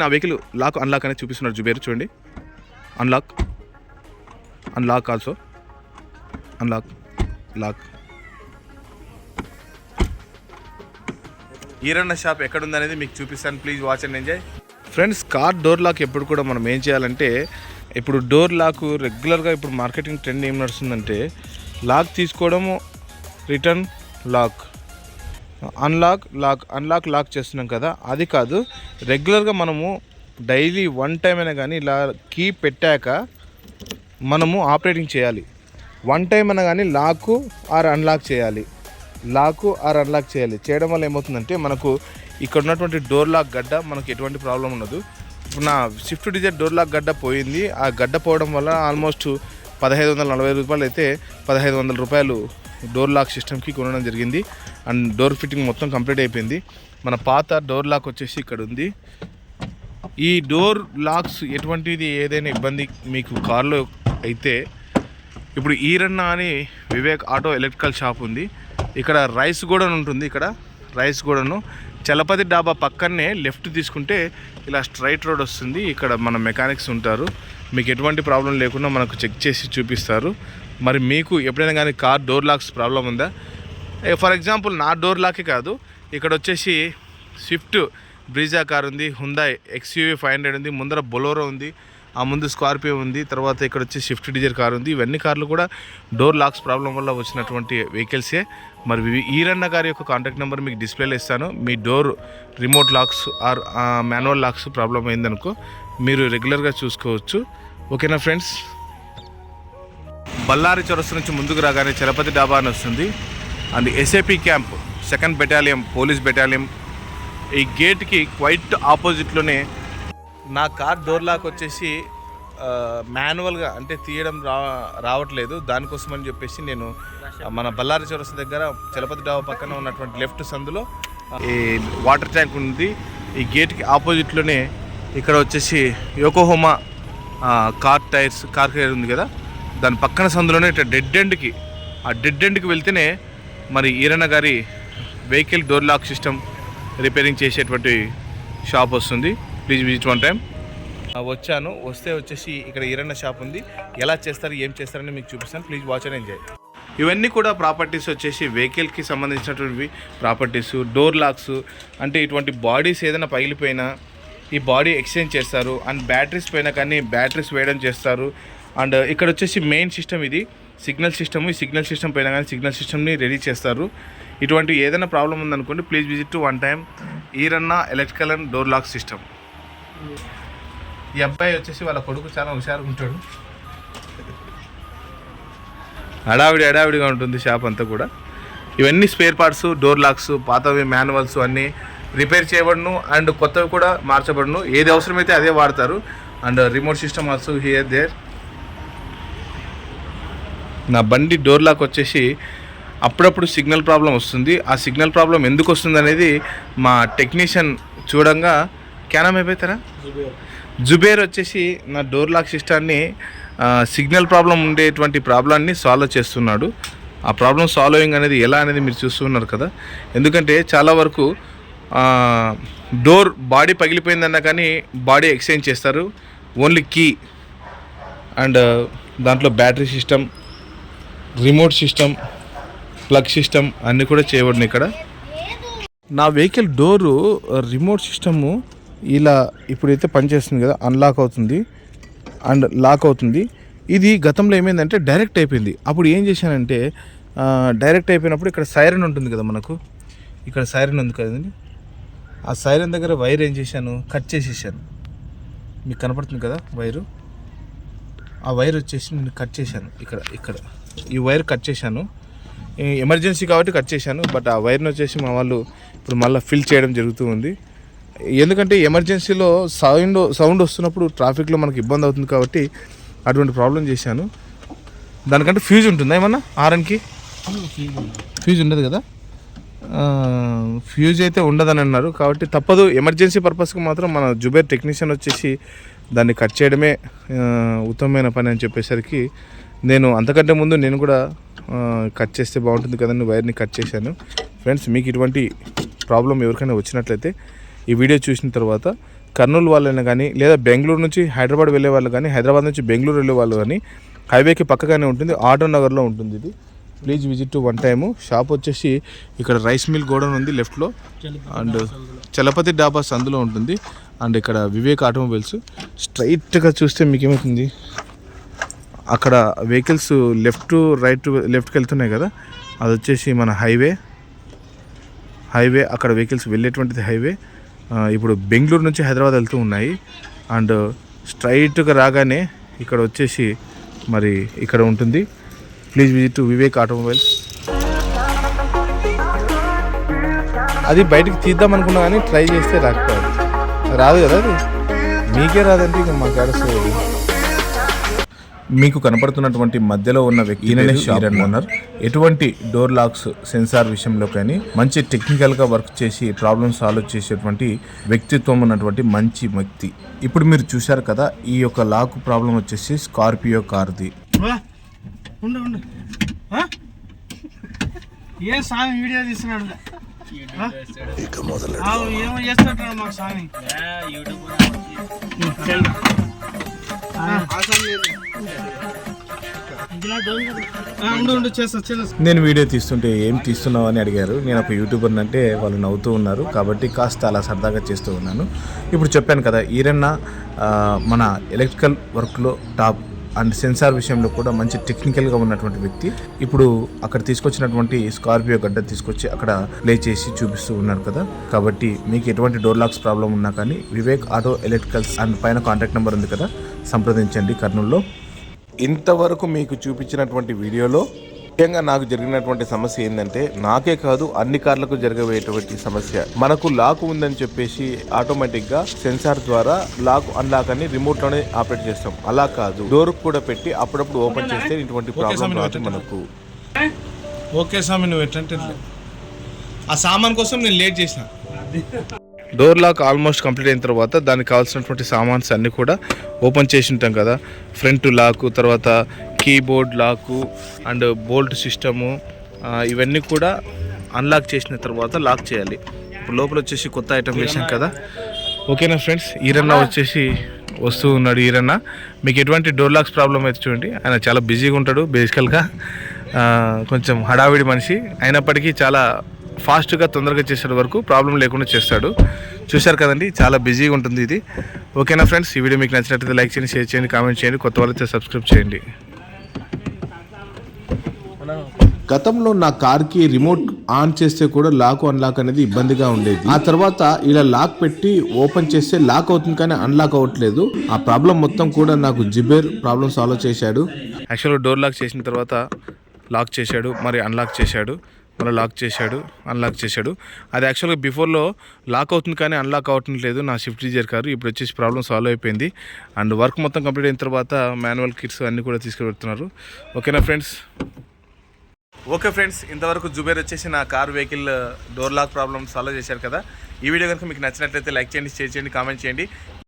నా vehicle lock unlock అనేది చూపిస్తున్నారు జుబేర్ చూడండి. Unlock unlock also unlock lock Eranna shop ఎక్కడుందనేది అనేది మీకు చూపిస్తాను. Please watch and enjoy friends car door lock ఎప్పుడు కూడా మనం ఏం చేయాలంటే ఇప్పుడు డోర్ లాక్ రెగ్యులర్గా ఇప్పుడు మార్కెటింగ్ ట్రెండ్ ఏం నడుస్తుందంటే లాక్ తీసుకోవడము return lock unlock lock unlock lock చేస్తున్నాం కదా అది కాదు. రెగ్యులర్గా మనము డైలీ వన్ టైం అయినా కానీ ఇలా కీ పెట్టాక మనము ఆపరేటింగ్ చేయాలి. వన్ టైం అయినా కానీ లాక్ ఆర్ అన్లాక్ చేయాలి. లాక్ ఆర్ అన్లాక్ చేయాలి. చేయడం వల్ల ఏమవుతుందంటే మనకు ఇక్కడ ఉన్నటువంటి డోర్ లాక్ గడ్డ మనకు ఎటువంటి ప్రాబ్లం ఉండదు. నా స్విఫ్ట్ డిజైర్ డోర్ లాక్ గడ్డ పోయింది. ఆ గడ్డ పోవడం వల్ల ఆల్మోస్ట్ పదహైదు వందల నలభై రూపాయలు అయితే పదహైదు వందల రూపాయలు డోర్ లాక్ సిస్టమ్కి కొనడం జరిగింది. అండ్ డోర్ ఫిట్టింగ్ మొత్తం కంప్లీట్ అయిపోయింది. మన పాత డోర్ లాక్ వచ్చేసి ఇక్కడ ఉంది. ఈ డోర్ లాక్స్ ఎటువంటిది ఏదైనా ఇబ్బంది మీకు కార్లో అయితే ఇప్పుడు ఈరన్న అని వివేక్ ఆటో ఎలక్ట్రికల్ షాప్ ఉంది. ఇక్కడ రైస్ గోడన్ ఉంటుంది ఇక్కడ. రైస్ గోడను. చలపతి డాబా పక్కనే లెఫ్ట్ తీసుకుంటే ఇలా స్ట్రైట్ రోడ్ వస్తుంది. ఇక్కడ మన మెకానిక్స్ ఉంటారు. మీకు ఎటువంటి ప్రాబ్లం లేకుండా మనకు చెక్ చేసి చూపిస్తారు. మరి మీకు ఎప్పుడైనా కానీ కార్ డోర్ లాక్స్ ప్రాబ్లం ఉందా? ఫర్ ఎగ్జాంపుల్ నా డోర్ లాకే కాదు. ఇక్కడ వచ్చేసి స్విఫ్ట్ బ్రీజా కార్ ఉంది హుందాయ్ ఎక్స్యూవీ ఫైవ్ హండ్రెడ్ ఉంది ముందర బొలోరో ఉంది ఆ ముందు స్కార్పియో ఉంది తర్వాత ఇక్కడ వచ్చి స్విఫ్ట్ డిజైర్ కార్ ఉంది. ఇవన్నీ కార్లు కూడా డోర్ లాక్స్ ప్రాబ్లం వల్ల వచ్చినటువంటి వెహికల్సే మరి ఇవి ఈరన్న గారి యొక్క కాంటాక్ట్ నెంబర్ మీకు డిస్ప్లేలో ఇస్తాను. మీ door remote locks or manual locks problem అయిందనుకో మీరు రెగ్యులర్గా చూసుకోవచ్చు. ఓకేనా ఫ్రెండ్స్? బళ్ళారి చొరస్సు నుంచి ముందుకు రాగానే చలపతి డాబా అని వస్తుంది. And SAP camp second battalion police battalion ఈ గేట్కి క్వైట్ ఆపోజిట్లోనే నా కార్ డోర్ లాక్ వచ్చేసి మాన్యువల్గా అంటే తీయడం రా రావట్లేదు. దానికోసం అని చెప్పేసి నేను మన బళ్ళారి చౌరస్ దగ్గర చలపతి డాబా పక్కన ఉన్నటువంటి లెఫ్ట్ సందులో ఈ వాటర్ ట్యాంక్ ఉంది. ఈ గేట్కి ఆపోజిట్లోనే ఇక్కడ వచ్చేసి Yokohama car tyres car tyre ఉంది కదా? దాని పక్కన సందులోనే ఇట్లా డెడ్ ఎండ్కి ఆ డెడ్ ఎండ్కి వెళ్తేనే మరి ఈరన్న గారి vehicle door lock system repairing చేసేటువంటి షాప్ వస్తుంది. ప్లీజ్ విజిట్ వన్ టైం వచ్చాను. వస్తే వచ్చేసి ఇక్కడ ఈరన్న షాప్ ఉంది. ఎలా చేస్తారు ఏం చేస్తారని మీకు చూపిస్తాను. ప్లీజ్ వాచ్ అండ్ ఎంజాయ్ ఇవన్నీ కూడా ప్రాపర్టీస్ వచ్చేసి వెహికల్కి సంబంధించినటువంటి ప్రాపర్టీస్ డోర్ లాక్స్ అంటే ఇటువంటి బాడీస్ ఏదైనా పగిలిపోయినా ఈ బాడీ ఎక్స్చేంజ్ చేస్తారు అండ్ బ్యాటరీస్ పైన కానీ బ్యాటరీస్ వేయడం చేస్తారు. అండ్ ఇక్కడ వచ్చేసి మెయిన్ సిస్టమ్ ఇది. సిగ్నల్ సిస్టమ్ ఈ సిగ్నల్ సిస్టమ్ పైన కానీ సిగ్నల్ సిస్టమ్ని రెడీ చేస్తారు. ఇటువంటి ఏదైనా ప్రాబ్లం ఉందనుకోండి please visit to one time Eranna electrical and door lock system. ఈ అబ్బాయి వచ్చేసి వాళ్ళ కొడుకు చాలా హుషారుగా ఉంటాడు. హడావిడి హడావిడిగా ఉంటుంది షాప్ అంతా కూడా. ఇవన్నీ స్పేర్ పార్ట్స్ డోర్ లాక్స్ పాతవి మాన్యువల్స్ అన్నీ రిపేర్ చేయబడును అండ్ కొత్తవి కూడా మార్చబడును. ఏది అవసరమైతే అదే వాడతారు. And remote system also here there. నా బండి డోర్ లాక్ వచ్చేసి అప్పుడప్పుడు సిగ్నల్ ప్రాబ్లం వస్తుంది. ఆ సిగ్నల్ ప్రాబ్లం ఎందుకు వస్తుంది అనేది మా టెక్నీషియన్ చూడంగా క్యానం అయిపోతారా జుబేర్ వచ్చేసి నా డోర్ లాక్ సిస్టాన్ని సిగ్నల్ ప్రాబ్లం ఉండేటువంటి ప్రాబ్లాన్ని సాల్వ్ చేస్తున్నాడు. ఆ ప్రాబ్లం సాల్వింగ్ అనేది ఎలా అనేది మీరు చూస్తున్నారు కదా. ఎందుకంటే చాలా వరకు డోర్ బాడీ పగిలిపోయిందన్నా కానీ బాడీ ఎక్స్చేంజ్ చేస్తారు. ఓన్లీ కీ అండ్ దాంట్లో battery system remote system plug system అన్నీ కూడా చేయబడినాయి ఇక్కడ. నా vehicle door uh, remote system ఇలా ఇప్పుడైతే పనిచేస్తుంది కదా అన్లాక్ అవుతుంది అండ్ లాక్ అవుతుంది. ఇది గతంలో ఏమైందంటే డైరెక్ట్ అయిపోయింది. అప్పుడు ఏం చేశానంటే uh, డైరెక్ట్ అయిపోయినప్పుడు ఇక్కడ సైరన్ ఉంటుంది కదా మనకు. ఇక్కడ సైరన్ ఉంది కదండి. ఆ సైరన్ దగ్గర వైర్ ఏం చేశాను? కట్ చేసేసాను. మీకు కనపడుతుంది కదా వైరు? ఆ వైర్ వచ్చేసి నేను కట్ చేశాను. ఇక్కడ ఇక్కడ. ఈ వైర్ కట్ చేశాను. ఎమర్జెన్సీ కాబట్టి కట్ చేశాను. బట్ ఆ వైర్ని వచ్చేసి మా వాళ్ళు ఇప్పుడు మళ్ళీ ఫిల్ చేయడం జరుగుతూ ఉంది. ఎందుకంటే ఎమర్జెన్సీలో సౌండ్ సౌండ్ వస్తున్నప్పుడు ట్రాఫిక్లో మనకి ఇబ్బంది అవుతుంది కాబట్టి అటువంటి ప్రాబ్లం చేశాను. దానికంటే ఫ్యూజ్ ఉంటుందా ఏమన్నా? ఆర్ఎన్కి ఫ్యూజ్ ఉండదు కదా? ఫ్యూజ్ అయితే ఉండదని అన్నారు. కాబట్టి తప్పదు. ఎమర్జెన్సీ పర్పస్కి మాత్రం మన జుబేర్ టెక్నీషియన్ వచ్చేసి దాన్ని కట్ చేయడమే ఉత్తమమైన పని అని చెప్పేసరికి నేను అంతకంటే ముందు నేను కూడా కట్ చేస్తే బాగుంటుంది కదండి వైర్ని కట్ చేశాను. ఫ్రెండ్స్ మీకు ఇటువంటి ప్రాబ్లం ఎవరికైనా వచ్చినట్లయితే ఈ వీడియో చూసిన తర్వాత కర్నూలు వాళ్ళైనా కానీ లేదా బెంగళూరు నుంచి హైదరాబాద్ వెళ్ళే వాళ్ళు కానీ హైదరాబాద్ నుంచి బెంగళూరు వెళ్ళే వాళ్ళు కానీ హైవేకి పక్కగానే ఉంటుంది ఆటో నగర్లో ఉంటుంది ఇది. Please visit to one time. Shop వచ్చేసి ఇక్కడ రైస్ మిల్ గోడౌన్ ఉంది లెఫ్ట్లో. అండ్ చలపతి డాబా సందులో ఉంటుంది. అండ్ ఇక్కడ వివేక్ ఆటోమొబైల్స్. స్ట్రైట్గా చూస్తే మీకు ఏమవుతుంది అక్కడ వెహికల్స్ లెఫ్ట్ రైట్ లెఫ్ట్కి వెళ్తున్నాయి కదా. అది వచ్చేసి మన హైవే. హైవే అక్కడ వెహికల్స్ వెళ్ళేటువంటిది హైవే. ఇప్పుడు బెంగళూరు నుంచి హైదరాబాద్ వెళ్తూ ఉన్నాయి. అండ్ స్ట్రైట్గా రాగానే ఇక్కడ వచ్చేసి మరి ఇక్కడ ఉంటుంది. Please visit to Vivek automobiles అది బయటికి తీద్దాం అనుకున్నా కానీ ట్రై చేస్తే రాకపోదు రాదు కదా అది? మీకే రాదంటే ఇక మాకు అరస్తుంది మీకు కనపడుతున్నటువంటి మధ్యలో ఉన్న వ్యక్తి ఓనర్ ఎటువంటి డోర్ లాక్స్ సెన్సార్ విషయంలో కానీ మంచి టెక్నికల్గా వర్క్ చేసి ప్రాబ్లమ్ సాల్వ్ చేసేటువంటి వ్యక్తిత్వం ఉన్నటువంటి మంచి వ్యక్తి. ఇప్పుడు మీరు చూశారు కదా ఈ యొక్క లాక్ ప్రాబ్లం వచ్చేసి స్కార్పియో కార్ది ఉండు ఉండు. ఏ స్వామి వీడియో తీస్తున్నాడు? ఏమో చేస్తుంటాడు మా స్వామి. నేను వీడియో తీస్తుంటే ఏం తీస్తున్నావు అని అడిగారు. నేను ఒక యూట్యూబర్ అంటే వాళ్ళు నవ్వుతూ ఉన్నారు. కాబట్టి కాస్త అలా సరదాగా చేస్తూ ఉన్నాను. ఇప్పుడు చెప్పాను కదా ఈరన్న మన ఎలక్ట్రికల్ వర్క్లో టాప్ అండ్ సెన్సార్ విషయంలో కూడా మంచి టెక్నికల్గా ఉన్నటువంటి వ్యక్తి. ఇప్పుడు అక్కడ తీసుకొచ్చినటువంటి స్కార్పియో గడ్డ తీసుకొచ్చి అక్కడ ప్లే చేసి చూపిస్తూ ఉన్నారు కదా. కాబట్టి మీకు ఎటువంటి డోర్ లాక్స్ ప్రాబ్లం ఉన్నా కానీ వివేక్ ఆటో ఎలక్ట్రికల్స్ అండ్ పైన కాంటాక్ట్ నెంబర్ ఉంది కదా. సంప్రదించండి కర్నూలులో. ఇంతవరకు మీకు చూపించినటువంటి వీడియోలో ముఖ్యంగా నాకు జరిగినటువంటి సమస్య ఏంటంటే నాకే కాదు అన్ని కార్లకు జరగబోయేటువంటి సమస్య. మనకు లాక్ ఉందని చెప్పేసి ఆటోమేటిక్గా సెన్సార్ ద్వారా లాక్ అన్లాక్ అని రిమోట్లోనే ఆపరేట్ చేస్తాం. అలా కాదు. డోర్ కూడా పెట్టి అప్పుడప్పుడు ఓపెన్ చేస్తే ఇటువంటి ప్రాబ్లం రాదు మనకు. ఓకే స్వామి నువ్వు ఎట్లంటే ఆ సామాన్ కోసం నేను లేట్ చేసిన. డోర్ లాక్ ఆల్మోస్ట్ కంప్లీట్ అయిన తర్వాత దానికి కావాల్సినటువంటి సామాన్స్ అన్నీ కూడా ఓపెన్ చేసి ఉంటాం కదా. ఫ్రంట్ లాకు తర్వాత keyboard lock and bolt system ఇవన్నీ కూడా అన్లాక్ చేసిన తర్వాత లాక్ చేయాలి. ఇప్పుడు లోపల వచ్చేసి కొత్త ఐటమ్ వేసాం కదా. ఓకేనా ఫ్రెండ్స్ ఈరన్న వచ్చేసి వస్తూ ఉన్నాడు ఈరన్న. మీకు ఎటువంటి డోర్ లాక్స్ ప్రాబ్లం అయితే చూడండి. ఆయన చాలా బిజీగా ఉంటాడు బేసికల్గా కొంచెం హడావిడి మనిషి. అయినప్పటికీ చాలా ఫాస్ట్గా తొందరగా చేసే వరకు ప్రాబ్లం లేకుండా చేస్తాడు. చూశారు కదండి చాలా బిజీగా ఉంటుంది ఇది. ఓకేనా ఫ్రెండ్స్ ఈ వీడియో మీకు నచ్చినట్లయితే లైక్ చేయండి షేర్ చేయండి కామెంట్ చేయండి. కొత్త వాళ్ళైతే సబ్స్క్రైబ్ చేయండి. గతంలో నా కార్కి రిమోట్ ఆన్ చేస్తే కూడా లాక్ అన్లాక్ అనేది ఇబ్బందిగా ఉండేది. ఆ తర్వాత ఇలా లాక్ పెట్టి ఓపెన్ చేస్తే లాక్ అవుతుంది కానీ అన్లాక్ అవ్వట్లేదు. ఆ ప్రాబ్లం మొత్తం కూడా నాకు జిబేర్ ప్రాబ్లం సాల్వ్ చేశాడు. యాక్చువల్గా డోర్ లాక్ చేసిన తర్వాత లాక్ చేశాడు మరి అన్లాక్ చేశాడు మళ్ళీ లాక్ చేశాడు అన్లాక్ చేశాడు. అది యాక్చువల్గా బిఫోర్లో లాక్ అవుతుంది కానీ అన్లాక్ అవ్వట్లేదు నా షిఫ్ట్ డీజర్ కారు ఇప్పుడు వచ్చేసి ప్రాబ్లం సాల్వ్ అయిపోయింది. అండ్ వర్క్ మొత్తం కంప్లీట్ అయిన తర్వాత మాన్యువల్ కిట్స్ అన్నీ కూడా తీసుకువెళ్తున్నారు ఓకేనా ఫ్రెండ్స్ ఓకే ఫ్రెండ్స్ ఇంతవరకు జుబేర్ వచ్చేసి నా car vehicle door lock problem solve చేశారు కదా. ఈ వీడియో కనుక మీకు నచ్చినట్లయితే లైక్ చేయండి షేర్ చేయండి కామెంట్ చేయండి.